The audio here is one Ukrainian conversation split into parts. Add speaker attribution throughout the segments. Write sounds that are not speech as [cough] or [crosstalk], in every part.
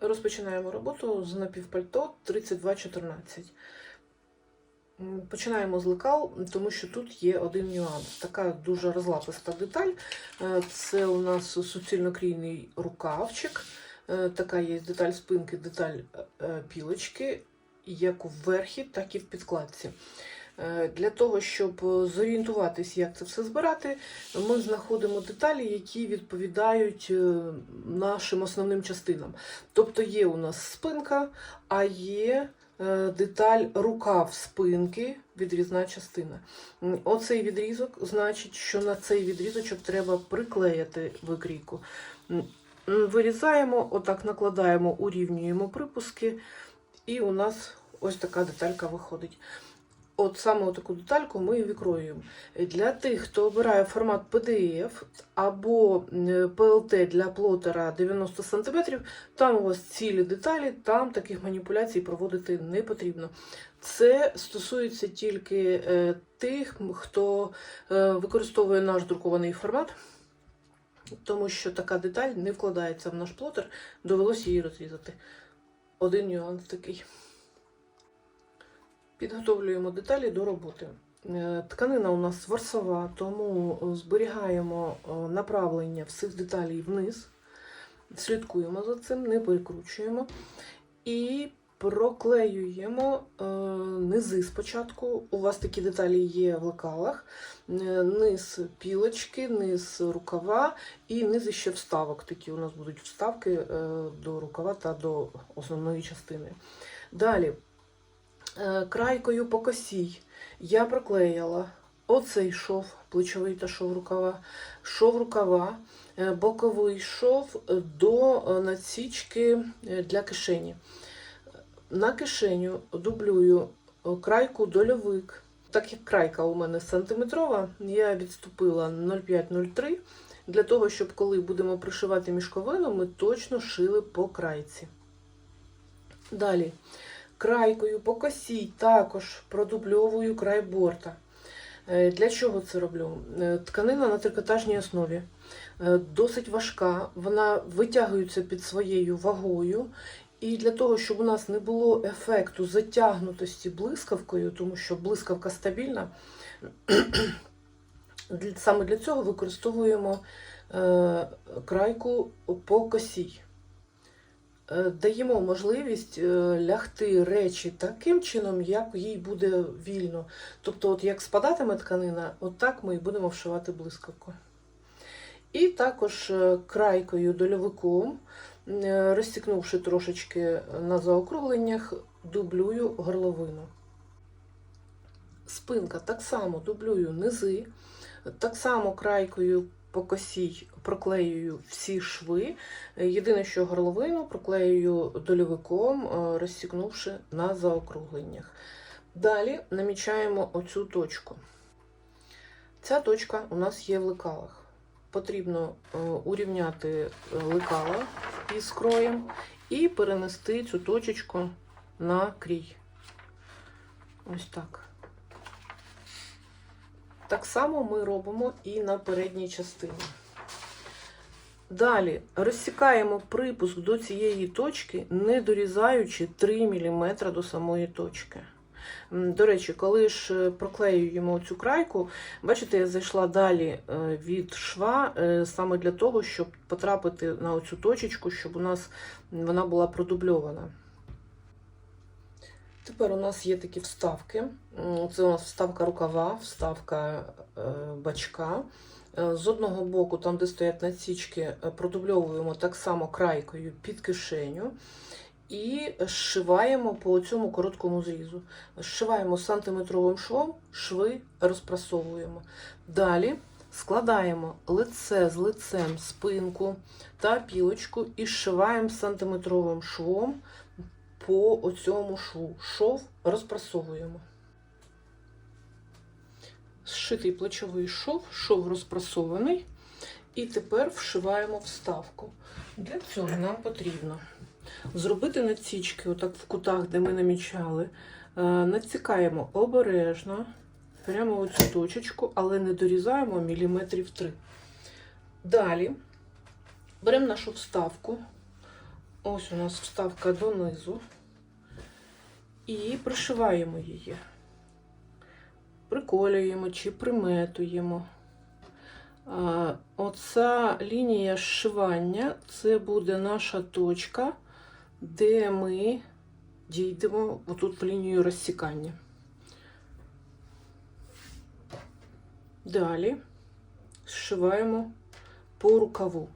Speaker 1: Розпочинаємо роботу з напівпальто 3214. Починаємо з лекал, тому що тут є один нюанс. Така дуже розлаписта деталь. Е, Це у нас суцільнокрійний рукавчик. Е, Така є деталь спинки, деталь е, пілочки, як в верхі, так і в підкладці. Е, Для того, щоб зорієнтуватись, як це все збирати, ми знаходимо деталі, які відповідають е, нашим основним частинам. Тобто є у нас спинка, а є е, деталь рукав спинки, відрізна частина. Оцей відрізок значить, що на цей відрізочок треба приклеїти викрійку. Вирізаємо, отак накладаємо, урівнюємо припуски, і у нас ось така деталька виходить. От саме таку детальку ми і. Для тих, хто обирає формат PDF або PLT для плотера 90 см, там у вас цілі деталі, там таких маніпуляцій проводити не потрібно. Це стосується тільки е, тих, хто е, використовує наш друкований формат, тому що така деталь не вкладається в наш плотер, довелося її розрізати. Один нюанс такий. Підготовлюємо деталі до роботи. Е, Тканина у нас ворсова, тому зберігаємо е, направлення всіх деталей вниз, слідкуємо за цим, не перекручуємо і проклеюємо е, низи спочатку. У вас такі деталі є в лекалах, Е, низ пілочки, низ рукава і низ ще вставок. Такі у нас будуть вставки е, до рукава та до основної частини. Далі е, крайкою по косій я проклеїла оцей шов, плечовий та шов рукава, шов рукава, е, боковий шов до е, надсічки е, для кишені. На кишеню дублюю е, крайку дольовик. Так як крайка у мене сантиметрова, я відступила 0,5-0,3 для того, щоб коли будемо пришивати мішковину, ми точно шили по крайці. Далі крайкою по косі також продубльовую край борта. Е, Для чого це роблю? Е, Тканина на трикотажній основі е, досить важка, вона витягується під своєю вагою. І для того, щоб у нас не було ефекту затягнутості блискавкою, тому що блискавка стабільна, [clears throat] саме для цього використовуємо крайку по косій. Е, Даємо можливість е, лягти речі таким чином, як їй буде вільно. Тобто, от як спадатиме тканина, от так ми і будемо вшивати блискавку. І також е, крайкою дольовиком, розтікнувши трошечки на заокругленнях, дублюю горловину. Спинка так само дублюю низи, так само крайкою по косій проклеюю всі шви. Єдине, що горловину проклеюю дольовиком, е, розсікнувши на заокругленнях. Далі намічаємо оцю точку. Ця точка у нас є в лекалах. Потрібно е, урівняти е, лекала із кроєм і перенести цю точечку на крій. Ось так. Так само ми робимо і на передній частині. Далі розсікаємо припуск до цієї точки, не дорізаючи 3 мм до самої точки. До речі, коли ж е, проклеюємо цю крайку, бачите, я зайшла далі е, від шва е, саме для того, щоб потрапити на оцю точечку, щоб у нас вона була продубльована. Тепер у нас є такі вставки. Це у нас вставка рукава, вставка е, бачка. Е, З одного боку, там, де стоять насічки, е, продубльовуємо так само крайкою під кишеню і зшиваємо по цьому короткому зрізу. Зшиваємо сантиметровим швом, шви розпрасовуємо. Далі складаємо лице з лицем, спинку та пілочку і зшиваємо сантиметровим швом по оцьому шву. Шов розпрасовуємо. Зшитий плечовий шов, шов розпрасований. І тепер вшиваємо вставку. Для цього нам потрібно зробити надсічки, отак в кутах, де ми намічали. Е, Надсікаємо обережно, прямо оцю точечку, але не дорізаємо міліметрів 3. Далі беремо нашу вставку, Ось у нас вставка донизу. І пришиваємо її. Приколюємо чи приметуємо. Оця лінія зшивання це буде наша точка, де ми дійдемо отут в лінію розсікання. Далі зшиваємо по рукаву.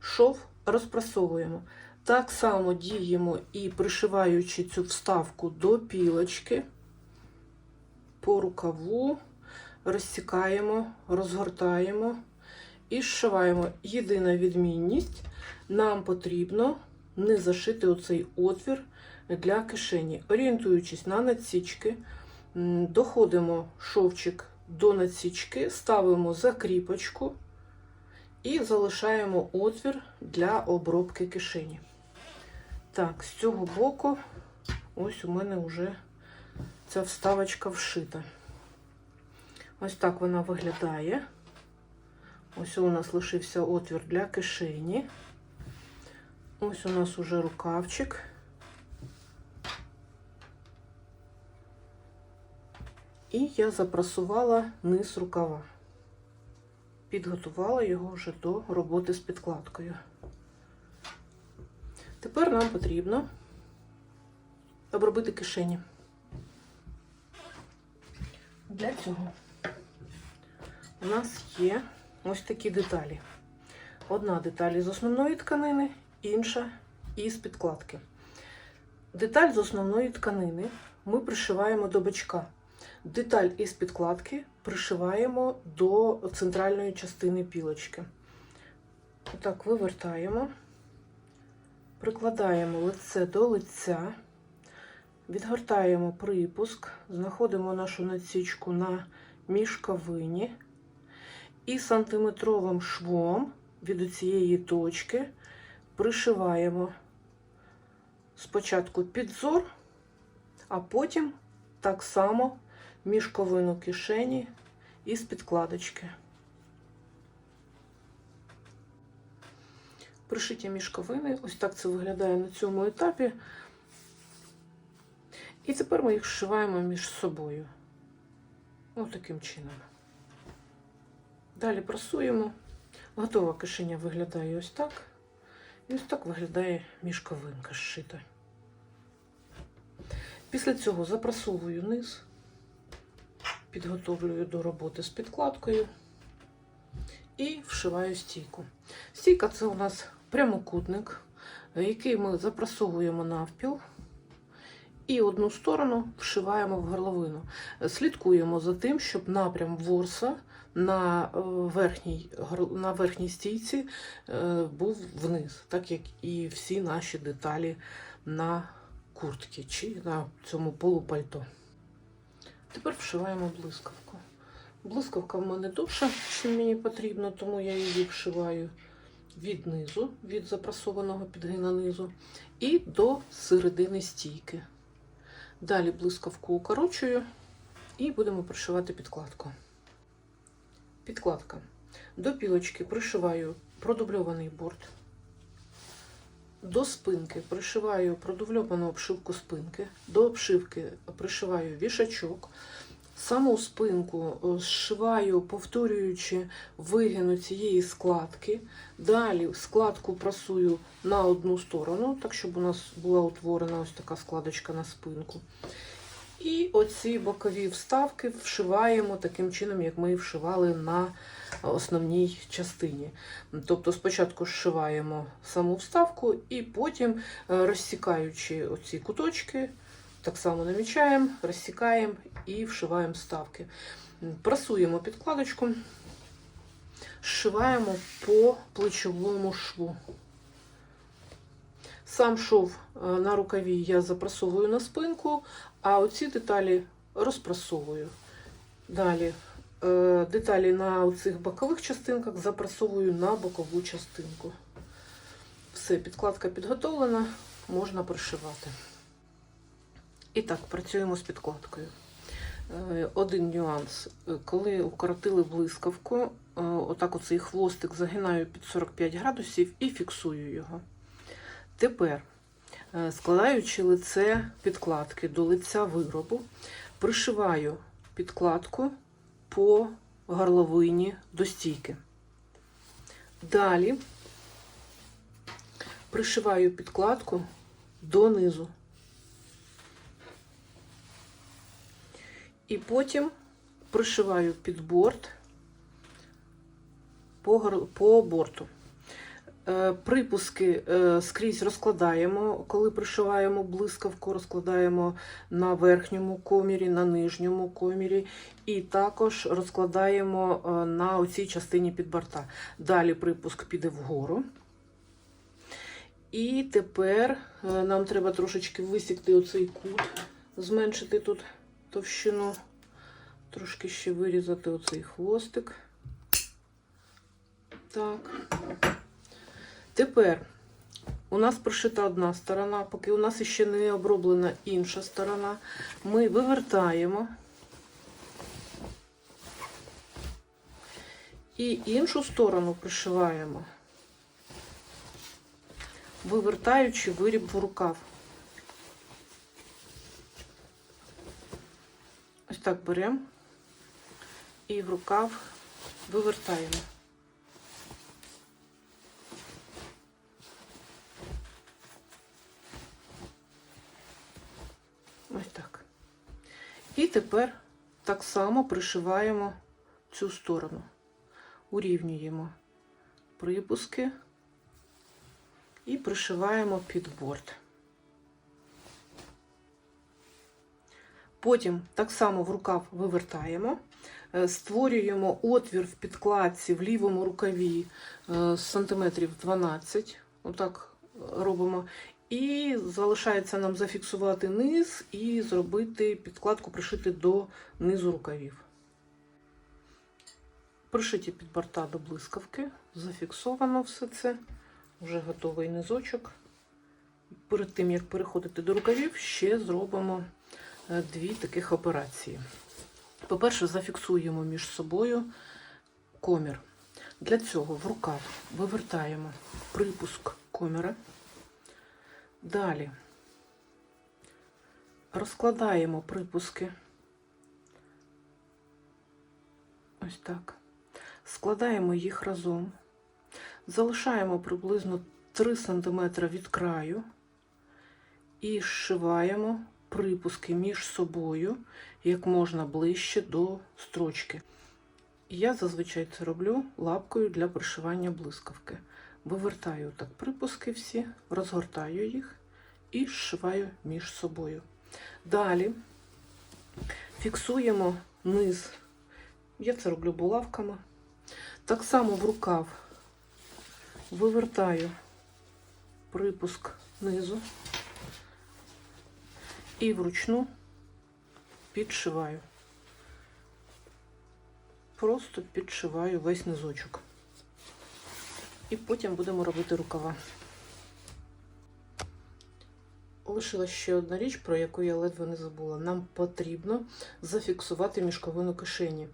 Speaker 1: Шов розпрасовуємо. Так само діємо і пришиваючи цю вставку до пілочки, по рукаву, розсікаємо, розгортаємо і зшиваємо. Єдина відмінність, нам потрібно не зашити оцей отвір для кишені. Орієнтуючись на надсічки, доходимо шовчик до надсічки, ставимо закріпочку і залишаємо отвір для обробки кишені. Так, з цього боку, ось у мене вже ця вставочка вшита. Ось так вона виглядає. Ось у нас лишився отвір для кишені. Ось у нас уже рукавчик. І я запрасувала низ рукава. Підготувала його вже до роботи з підкладкою. Тепер нам потрібно обробити кишені. Для цього у нас є ось такі деталі. Одна деталь із основної тканини, інша із підкладки. Деталь з основної тканини ми пришиваємо до бочка. Деталь із підкладки пришиваємо до центральної частини пілочки. Отак вивертаємо, прикладаємо лице до лиця, відгортаємо припуск, знаходимо нашу надсічку на мішковині і сантиметровим швом від цієї точки пришиваємо спочатку підзор, а потім так само мішковину кишені із підкладочки. Пришиті мішковини, ось так це виглядає на цьому етапі. І тепер ми їх зшиваємо між собою. Ось таким чином. Далі прасуємо. Готова кишеня виглядає ось так. І ось так виглядає мішковинка зшита. Після цього запрасовую низ, підготовлюю до роботи з підкладкою і вшиваю стійку. Стійка це у нас прямокутник, який ми запрасовуємо навпіл. І одну сторону вшиваємо в горловину. Слідкуємо за тим, щоб напрям ворса на е, верхній, на верхній стійці е, був вниз, так як і всі наші деталі на куртці чи на цьому полупальто. Тепер вшиваємо блискавку. Блискавка в мене довша, чим мені потрібно, тому я її вшиваю від низу, від запрасованого підгина низу, і до середини стійки. Далі блискавку укорочую і будемо пришивати підкладку. Підкладка. До пілочки пришиваю продубльований борт. До спинки пришиваю продубльовану обшивку спинки. До обшивки пришиваю вішачок. Саму спинку е, зшиваю, повторюючи вигину цієї складки. Далі складку прасую на одну сторону, так щоб у нас була утворена ось така складочка на спинку. І оці бокові вставки вшиваємо таким чином, як ми вшивали на основній частині. Тобто спочатку зшиваємо саму вставку, і потім, е, розсікаючи оці куточки, так само намічаємо, розсікаємо і вшиваємо вставки. Прасуємо підкладочку, зшиваємо по плечовому шву. Сам шов е, на рукаві я запрасовую на спинку, а оці деталі розпрасовую. Далі е, деталі на цих бокових частинках запрасовую на бокову частинку. Все, підкладка підготовлена, можна пришивати. І так, працюємо з підкладкою. Е, Один нюанс. Коли укоротили блискавку, е, отак оцей хвостик загинаю під 45 градусів і фіксую його. Тепер, е, складаючи лице підкладки до лиця виробу, пришиваю підкладку по горловині до стійки. Далі пришиваю підкладку донизу. І потім пришиваю під борт по, борту. Е, Припуски е, скрізь розкладаємо, коли пришиваємо блискавку, розкладаємо на верхньому комірі, на нижньому комірі, і також розкладаємо е, на оцій частині під борта. Далі припуск піде вгору. І тепер нам треба трошечки висікти оцей кут, зменшити тут товщину, трошки ще вирізати оцей хвостик. Так. Тепер у нас пришита одна сторона, поки у нас ще не оброблена інша сторона. Ми вивертаємо і іншу сторону пришиваємо, вивертаючи виріб в рукав. Ось так беремо і в рукав вивертаємо. Ось так. І тепер так само пришиваємо цю сторону. Урівнюємо припуски і пришиваємо під борт. Потім так само в рукав вивертаємо, е, створюємо отвір в підкладці в лівому рукаві е, сантиметрів 12. Отак робимо. І залишається нам зафіксувати низ і зробити підкладку, пришити до низу рукавів. Пришиті під борта до блискавки, зафіксовано все це, вже готовий низочок. Перед тим, як переходити до рукавів, ще зробимо е, дві таких операції. По-перше, зафіксуємо між собою комір. Для цього в рукав вивертаємо припуск коміра. Далі розкладаємо припуски. Ось так. Складаємо їх разом. Залишаємо приблизно 3 см від краю і зшиваємо припуски між собою як можна ближче до строчки. Я зазвичай це роблю лапкою для пришивання блискавки. Вивертаю так припуски всі, розгортаю їх і зшиваю між собою. Далі фіксуємо низ. Я це роблю булавками. Так само в рукав вивертаю припуск низу і вручну підшиваю. Просто підшиваю весь низочок. І потім будемо робити рукава. Лишилась ще одна річ, про яку я ледве не забула. Нам потрібно зафіксувати мішковину кишені.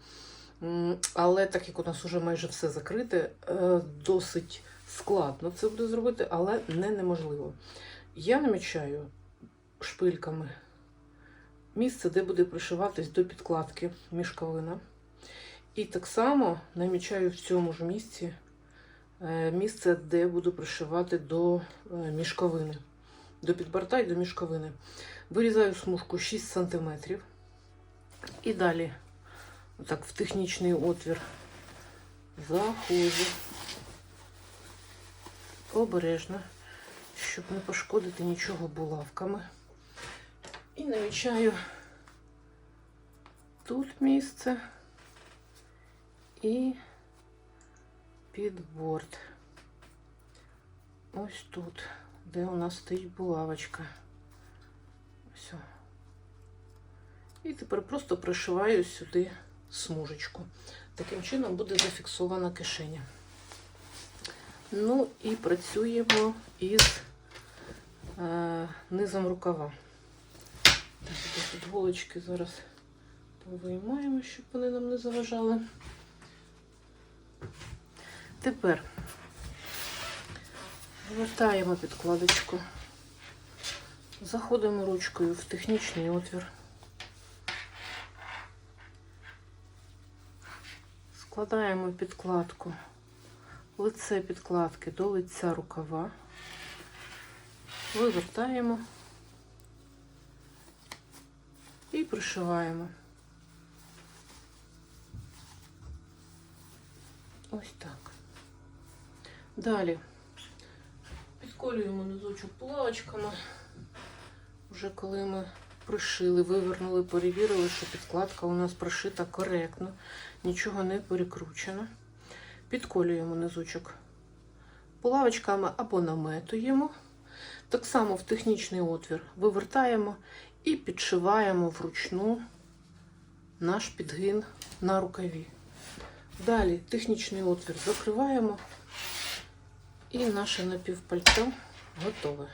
Speaker 1: Але так як у нас вже майже все закрите, е, досить складно це буде зробити, але не неможливо. Я намічаю шпильками місце, де буде пришиватись до підкладки мішковина. І так само намічаю в цьому ж місці е, місце, де буду пришивати до е, мішковини, до підборта і до мішковини. Вирізаю смужку 6 см. І далі, отак, в технічний отвір заходжу обережно, щоб не пошкодити нічого булавками. І намічаю тут місце і під борт. Ось тут, де у нас стоїть булавочка. Все. І тепер просто пришиваю сюди смужечку. Таким чином буде зафіксована кишеня. Ну і працюємо із е, низом рукава. Тут голочки зараз повиймаємо, щоб вони нам не заважали. Тепер Вертаємо підкладочку. Заходимо ручкою в технічний отвір. Складаємо підкладку, лице підкладки до лиця рукава. Вивертаємо і пришиваємо. Ось так. Далі підколюємо низочок плавочками. Вже коли ми пришили, вивернули, перевірили, що підкладка у нас прошита коректно, нічого не перекручено. Підколюємо низочок булавочками або наметуємо. Так само в технічний отвір вивертаємо і підшиваємо вручну наш підгін на рукаві. Далі технічний отвір закриваємо і наше напівпальто готове.